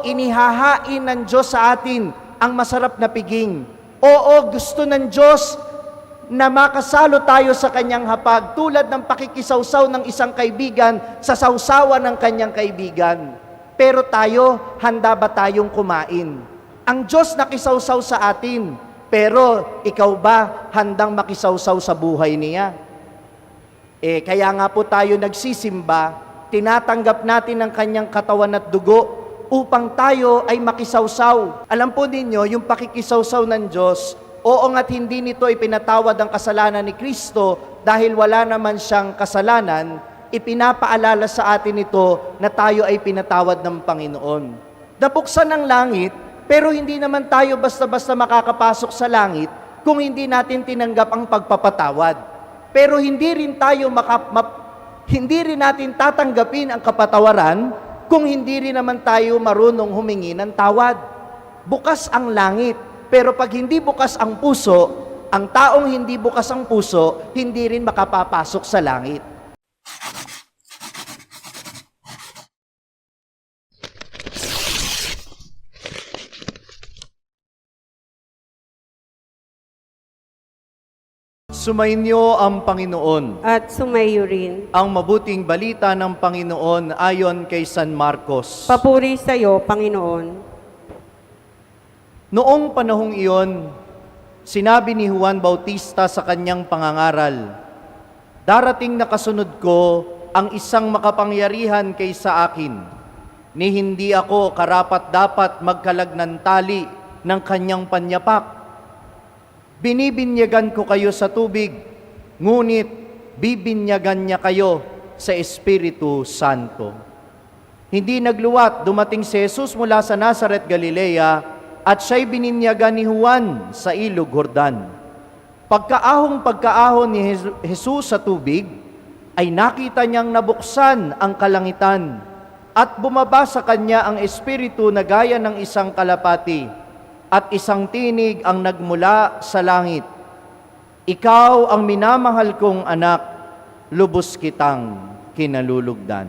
Oo, inihahain ng Diyos sa atin ang masarap na piging. Oo, gusto ng Diyos na makasalo tayo sa kanyang hapag tulad ng pakikisawsaw ng isang kaibigan sa sawsawan ng kanyang kaibigan. Pero tayo, handa ba tayong kumain? Ang Diyos nakisawsaw sa atin, pero ikaw ba handang makisawsaw sa buhay niya? Eh, kaya nga po tayo nagsisimba, tinatanggap natin ang kanyang katawan at dugo upang tayo ay makisawsaw. Alam po ninyo, yung pakikisawsaw ng Diyos, oo nga't hindi nito ipinatawad ang kasalanan ni Kristo dahil wala naman siyang kasalanan, ipinapaalala sa atin ito na tayo ay pinatawad ng Panginoon. Nabuksan ng langit, pero hindi naman tayo basta-basta makakapasok sa langit kung hindi natin tinanggap ang pagpapatawad. Pero hindi rin tayo maka, map- hindi rin natin tatanggapin ang kapatawaran kung hindi rin naman tayo marunong humingi ng tawad. Bukas ang langit, pero pag hindi bukas ang puso, ang taong hindi bukas ang puso, hindi rin makapapasok sa langit. Sumainyo ang Panginoon. at sumayo rin. Ang mabuting balita ng Panginoon ayon kay San Marcos. Papuri sa iyo, Panginoon. Noong panahong iyon, sinabi ni Juan Bautista sa kanyang pangangaral, Darating na kasunod ko ang isang makapangyarihan kaysa akin, ni hindi ako karapat dapat magkalag ng tali ng kanyang panyapak. Binibinyagan ko kayo sa tubig, ngunit bibinyagan niya kayo sa Espiritu Santo. Hindi nagluwat, dumating si Jesus mula sa Nazareth, Galilea, at siya'y bininyagan ni Juan sa ilog Jordan. Pagkaahong pagkaahon ni Jes- Jesus sa tubig, ay nakita niyang nabuksan ang kalangitan at bumaba sa kanya ang Espiritu na gaya ng isang kalapati at isang tinig ang nagmula sa langit. Ikaw ang minamahal kong anak, lubos kitang kinalulugdan.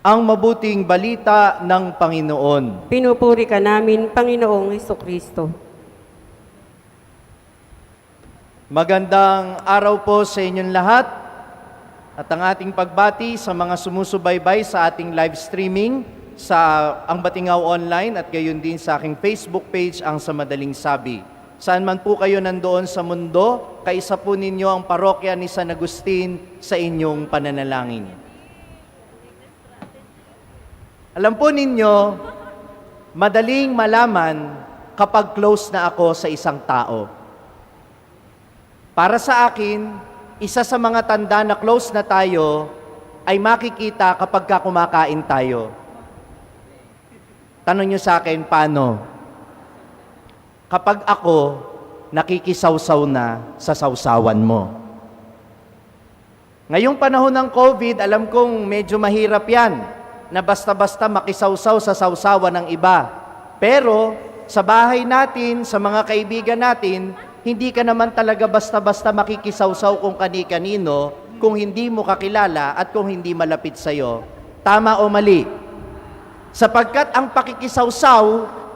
Ang mabuting balita ng Panginoon. Pinupuri ka namin, Panginoong Heso Kristo. Magandang araw po sa inyong lahat at ang ating pagbati sa mga sumusubaybay sa ating live streaming sa Ang Batingaw Online at gayon din sa aking Facebook page ang Sa Madaling Sabi. Saan man po kayo nandoon sa mundo, kaisa po ninyo ang parokya ni San Agustin sa inyong pananalangin. Alam po ninyo, madaling malaman kapag close na ako sa isang tao. Para sa akin, isa sa mga tanda na close na tayo ay makikita kapag ka kumakain tayo. Tanong nyo sa akin, paano? Kapag ako nakikisawsaw na sa sawsawan mo. Ngayong panahon ng COVID, alam kong medyo mahirap yan na basta-basta makisawsaw sa sawsawan ng iba. Pero sa bahay natin, sa mga kaibigan natin, hindi ka naman talaga basta-basta makikisawsaw kung kani-kanino kung hindi mo kakilala at kung hindi malapit sa'yo. Tama o mali? Sapagkat ang pakikisawsaw,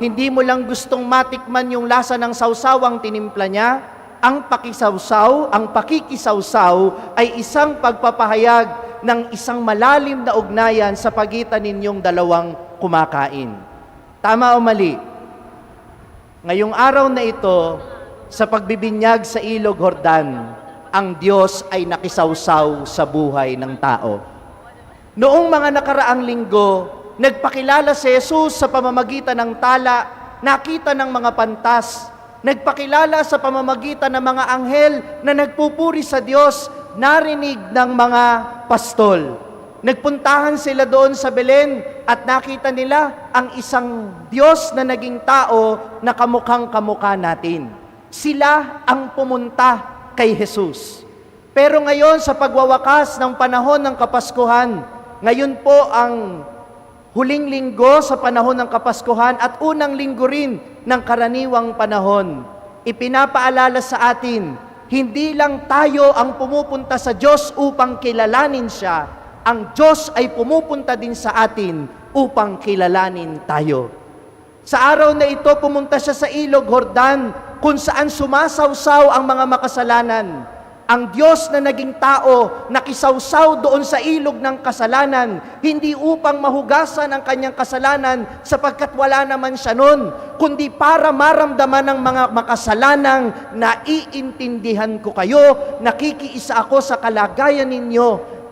hindi mo lang gustong matikman yung lasa ng sawsawang tinimpla niya, ang pakisawsaw, ang pakikisawsaw ay isang pagpapahayag ng isang malalim na ugnayan sa pagitan ninyong dalawang kumakain. Tama o mali? Ngayong araw na ito, sa pagbibinyag sa ilog Hordan, ang Diyos ay nakisawsaw sa buhay ng tao. Noong mga nakaraang linggo, nagpakilala si Jesus sa pamamagitan ng tala, nakita ng mga pantas, nagpakilala sa pamamagitan ng mga anghel na nagpupuri sa Diyos, narinig ng mga pastol. Nagpuntahan sila doon sa Belen at nakita nila ang isang Diyos na naging tao na kamukhang kamukha natin. Sila ang pumunta kay Jesus. Pero ngayon sa pagwawakas ng panahon ng Kapaskuhan, ngayon po ang huling linggo sa panahon ng Kapaskuhan at unang linggo rin ng karaniwang panahon. Ipinapaalala sa atin, hindi lang tayo ang pumupunta sa Diyos upang kilalanin siya, ang Diyos ay pumupunta din sa atin upang kilalanin tayo. Sa araw na ito, pumunta siya sa ilog Hordan kung saan sumasawsaw ang mga makasalanan. Ang Diyos na naging tao, nakisawsaw doon sa ilog ng kasalanan, hindi upang mahugasan ang kanyang kasalanan sapagkat wala naman siya noon, kundi para maramdaman ng mga makasalanang naiintindihan ko kayo, nakikiisa ako sa kalagayan ninyo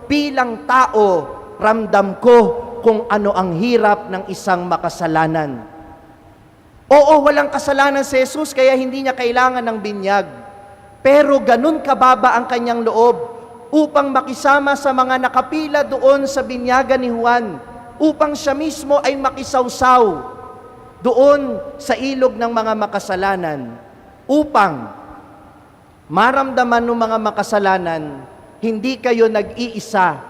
bilang tao, ramdam ko kung ano ang hirap ng isang makasalanan. Oo, walang kasalanan si Jesus kaya hindi niya kailangan ng binyag. Pero ganun kababa ang kanyang loob upang makisama sa mga nakapila doon sa binyagan ni Juan, upang siya mismo ay makisawsaw doon sa ilog ng mga makasalanan, upang maramdaman ng mga makasalanan, hindi kayo nag-iisa,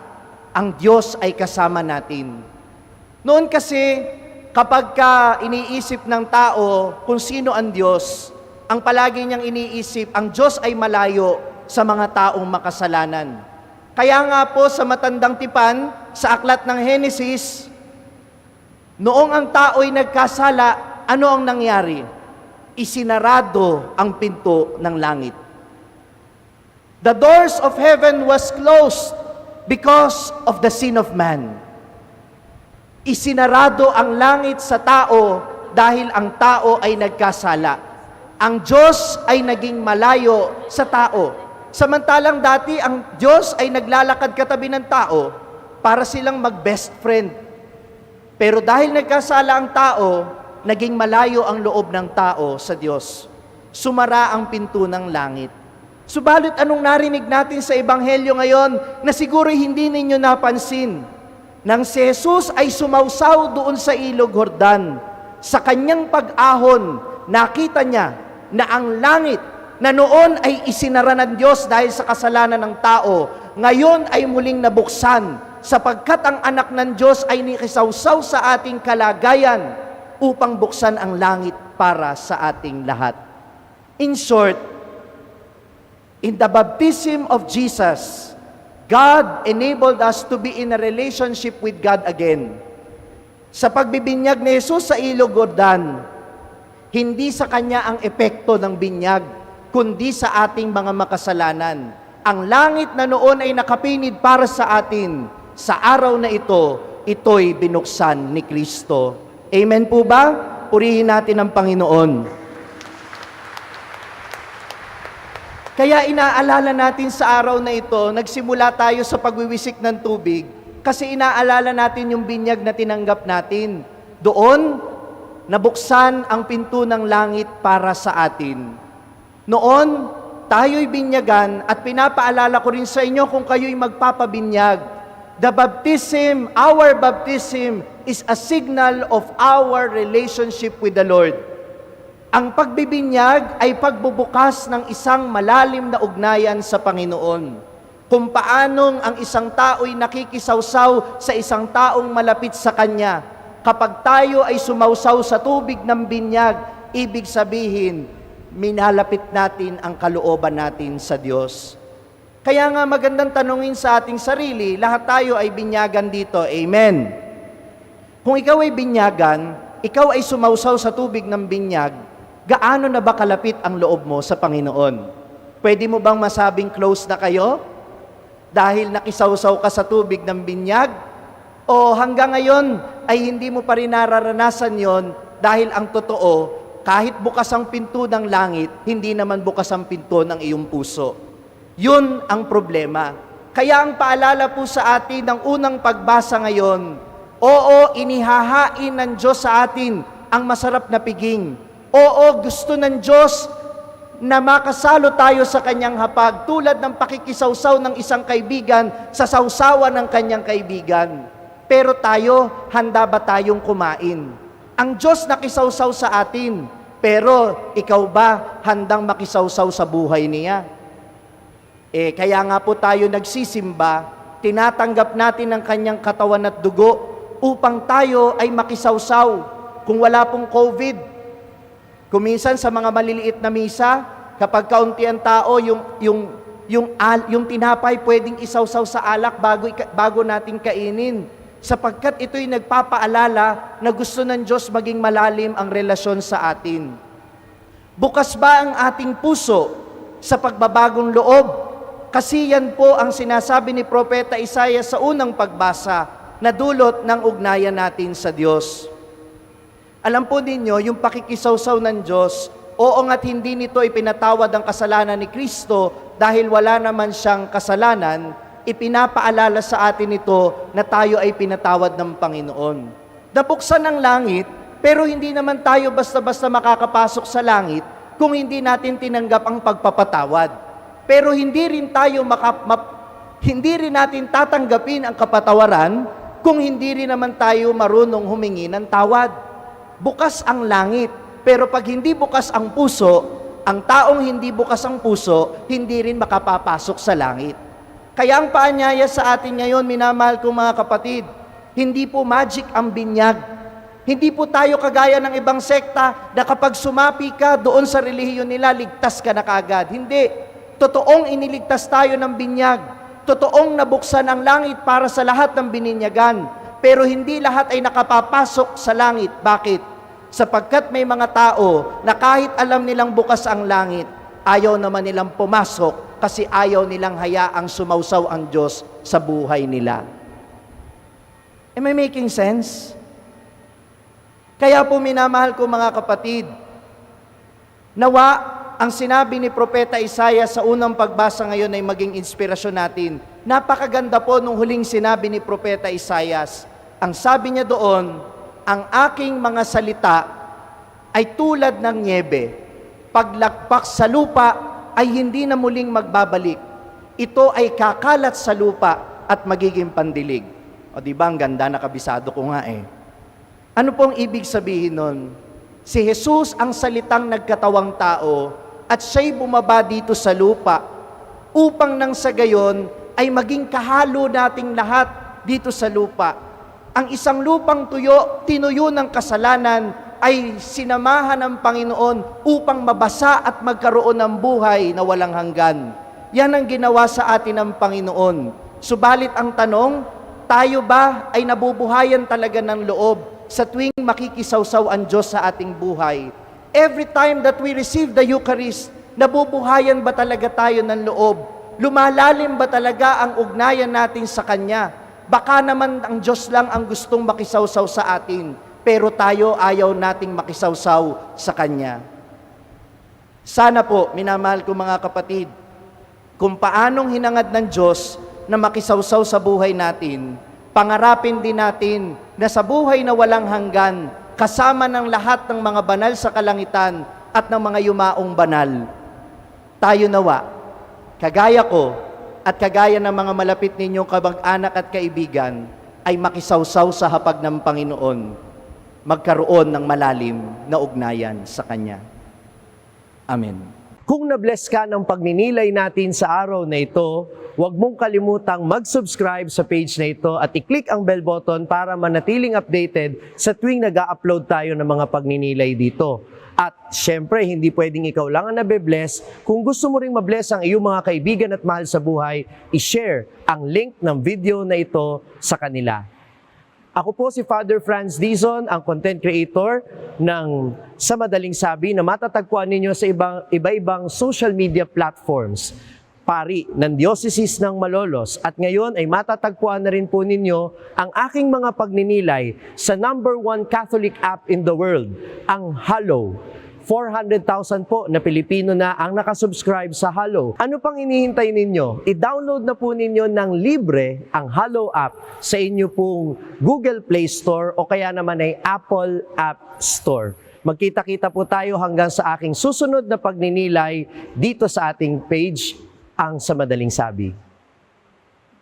ang Diyos ay kasama natin. Noon kasi, kapag ka iniisip ng tao kung sino ang Diyos, ang palagi niyang iniisip, ang Diyos ay malayo sa mga taong makasalanan. Kaya nga po sa matandang tipan, sa aklat ng Henesis, noong ang tao'y nagkasala, ano ang nangyari? Isinarado ang pinto ng langit. The doors of heaven was closed because of the sin of man. Isinarado ang langit sa tao dahil ang tao ay nagkasala. Ang Diyos ay naging malayo sa tao. Samantalang dati ang Diyos ay naglalakad katabi ng tao para silang mag-best friend. Pero dahil nagkasala ang tao, naging malayo ang loob ng tao sa Diyos. Sumara ang pinto ng langit. Subalit anong narinig natin sa Ebanghelyo ngayon na siguro hindi ninyo napansin? Nang si Jesus ay sumausaw doon sa ilog Hordan, sa kanyang pag-ahon, nakita niya na ang langit na noon ay isinara ng Diyos dahil sa kasalanan ng tao, ngayon ay muling nabuksan sapagkat ang anak ng Diyos ay nikisawsaw sa ating kalagayan upang buksan ang langit para sa ating lahat. In short, in the baptism of Jesus, God enabled us to be in a relationship with God again. Sa pagbibinyag ni Jesus sa ilog Jordan, hindi sa kanya ang epekto ng binyag, kundi sa ating mga makasalanan. Ang langit na noon ay nakapinid para sa atin, sa araw na ito, ito'y binuksan ni Kristo. Amen po ba? Purihin natin ang Panginoon. Kaya inaalala natin sa araw na ito, nagsimula tayo sa pagwiwisik ng tubig kasi inaalala natin yung binyag na tinanggap natin. Doon, nabuksan ang pinto ng langit para sa atin. Noon, tayo'y binyagan at pinapaalala ko rin sa inyo kung kayo'y magpapabinyag. The baptism, our baptism, is a signal of our relationship with the Lord. Ang pagbibinyag ay pagbubukas ng isang malalim na ugnayan sa Panginoon. Kung paanong ang isang tao'y nakikisawsaw sa isang taong malapit sa Kanya. Kapag tayo ay sumausaw sa tubig ng binyag, ibig sabihin, minalapit natin ang kalooban natin sa Diyos. Kaya nga magandang tanungin sa ating sarili, lahat tayo ay binyagan dito. Amen. Kung ikaw ay binyagan, ikaw ay sumausaw sa tubig ng binyag, gaano na ba kalapit ang loob mo sa Panginoon? Pwede mo bang masabing close na kayo? Dahil nakisawsaw ka sa tubig ng binyag? O hanggang ngayon ay hindi mo pa rin nararanasan yon dahil ang totoo, kahit bukas ang pinto ng langit, hindi naman bukas ang pinto ng iyong puso. Yun ang problema. Kaya ang paalala po sa atin ng unang pagbasa ngayon, oo, inihahain ng Diyos sa atin ang masarap na piging. Oo, gusto ng Diyos na makasalo tayo sa kanyang hapag tulad ng pakikisawsaw ng isang kaibigan sa sawsawan ng kanyang kaibigan. Pero tayo, handa ba tayong kumain? Ang Diyos nakisawsaw sa atin, pero ikaw ba handang makisawsaw sa buhay niya? Eh, kaya nga po tayo nagsisimba, tinatanggap natin ang kanyang katawan at dugo upang tayo ay makisawsaw kung wala pong COVID. Kuminsan sa mga maliliit na misa, kapag kaunti ang tao, yung, yung yung, al, yung tinapay pwedeng isawsaw sa alak bago, bago natin kainin. Sapagkat ito'y nagpapaalala na gusto ng Diyos maging malalim ang relasyon sa atin. Bukas ba ang ating puso sa pagbabagong loob? Kasi yan po ang sinasabi ni Propeta Isaiah sa unang pagbasa na dulot ng ugnayan natin sa Diyos. Alam po ninyo, yung pakikisawsaw ng Diyos, oo nga't hindi nito ipinatawad ang kasalanan ni Kristo dahil wala naman siyang kasalanan, ipinapaalala sa atin ito na tayo ay pinatawad ng Panginoon. Nabuksan ng langit, pero hindi naman tayo basta-basta makakapasok sa langit kung hindi natin tinanggap ang pagpapatawad. Pero hindi rin tayo maka, map- hindi rin natin tatanggapin ang kapatawaran kung hindi rin naman tayo marunong humingi ng tawad. Bukas ang langit, pero pag hindi bukas ang puso, ang taong hindi bukas ang puso, hindi rin makapapasok sa langit. Kaya ang paanyaya sa atin ngayon, minamahal kong mga kapatid, hindi po magic ang binyag. Hindi po tayo kagaya ng ibang sekta na kapag sumapi ka doon sa relihiyon nila, ligtas ka na kaagad. Hindi. Totoong iniligtas tayo ng binyag. Totoong nabuksan ang langit para sa lahat ng bininyagan. Pero hindi lahat ay nakapapasok sa langit. Bakit? Sapagkat may mga tao na kahit alam nilang bukas ang langit, ayaw naman nilang pumasok kasi ayaw nilang hayaang sumausaw ang Diyos sa buhay nila. Am I making sense? Kaya po minamahal ko mga kapatid, nawa ang sinabi ni Propeta Isaiah sa unang pagbasa ngayon ay maging inspirasyon natin. Napakaganda po nung huling sinabi ni Propeta Isaiah. Ang sabi niya doon, ang aking mga salita ay tulad ng niebe. Paglakpak sa lupa ay hindi na muling magbabalik. Ito ay kakalat sa lupa at magiging pandilig. O di ba ang ganda nakabisado ko nga eh. Ano pong ibig sabihin nun? Si Jesus ang salitang nagkatawang tao at siya'y bumaba dito sa lupa upang nang sa gayon ay maging kahalo nating lahat dito sa lupa. Ang isang lupang tuyo, tinuyo ng kasalanan, ay sinamahan ng Panginoon upang mabasa at magkaroon ng buhay na walang hanggan. Yan ang ginawa sa atin ng Panginoon. Subalit ang tanong, tayo ba ay nabubuhayan talaga ng loob sa tuwing makikisawsaw ang Diyos sa ating buhay? Every time that we receive the Eucharist, nabubuhayan ba talaga tayo ng loob? Lumalalim ba talaga ang ugnayan natin sa Kanya? Baka naman ang Diyos lang ang gustong makisawsaw sa atin, pero tayo ayaw nating makisawsaw sa Kanya. Sana po, minamahal ko mga kapatid, kung paanong hinangad ng Diyos na makisawsaw sa buhay natin, pangarapin din natin na sa buhay na walang hanggan, kasama ng lahat ng mga banal sa kalangitan at ng mga yumaong banal, tayo nawa, kagaya ko at kagaya ng mga malapit ninyong kabag-anak at kaibigan, ay makisawsaw sa hapag ng Panginoon, magkaroon ng malalim na ugnayan sa Kanya. Amen. Kung na-bless ka ng pagninilay natin sa araw na ito, huwag mong kalimutang mag-subscribe sa page na ito at i-click ang bell button para manatiling updated sa tuwing nag upload tayo ng mga pagninilay dito. At syempre, hindi pwedeng ikaw lang ang nabe-bless. Kung gusto mo ring mabless ang iyong mga kaibigan at mahal sa buhay, i-share ang link ng video na ito sa kanila. Ako po si Father Franz Dizon, ang content creator ng Sa Madaling Sabi na matatagpuan ninyo sa ibang, iba-ibang social media platforms. Pari ng Diocese ng Malolos at ngayon ay matatagpuan na rin po ninyo ang aking mga pagninilay sa number one Catholic app in the world, ang Hallow. 400,000 po na Pilipino na ang nakasubscribe sa Halo. Ano pang inihintay ninyo? I-download na po ninyo ng libre ang Halo app sa inyo pong Google Play Store o kaya naman ay Apple App Store. Magkita-kita po tayo hanggang sa aking susunod na pagninilay dito sa ating page, ang sa madaling sabi.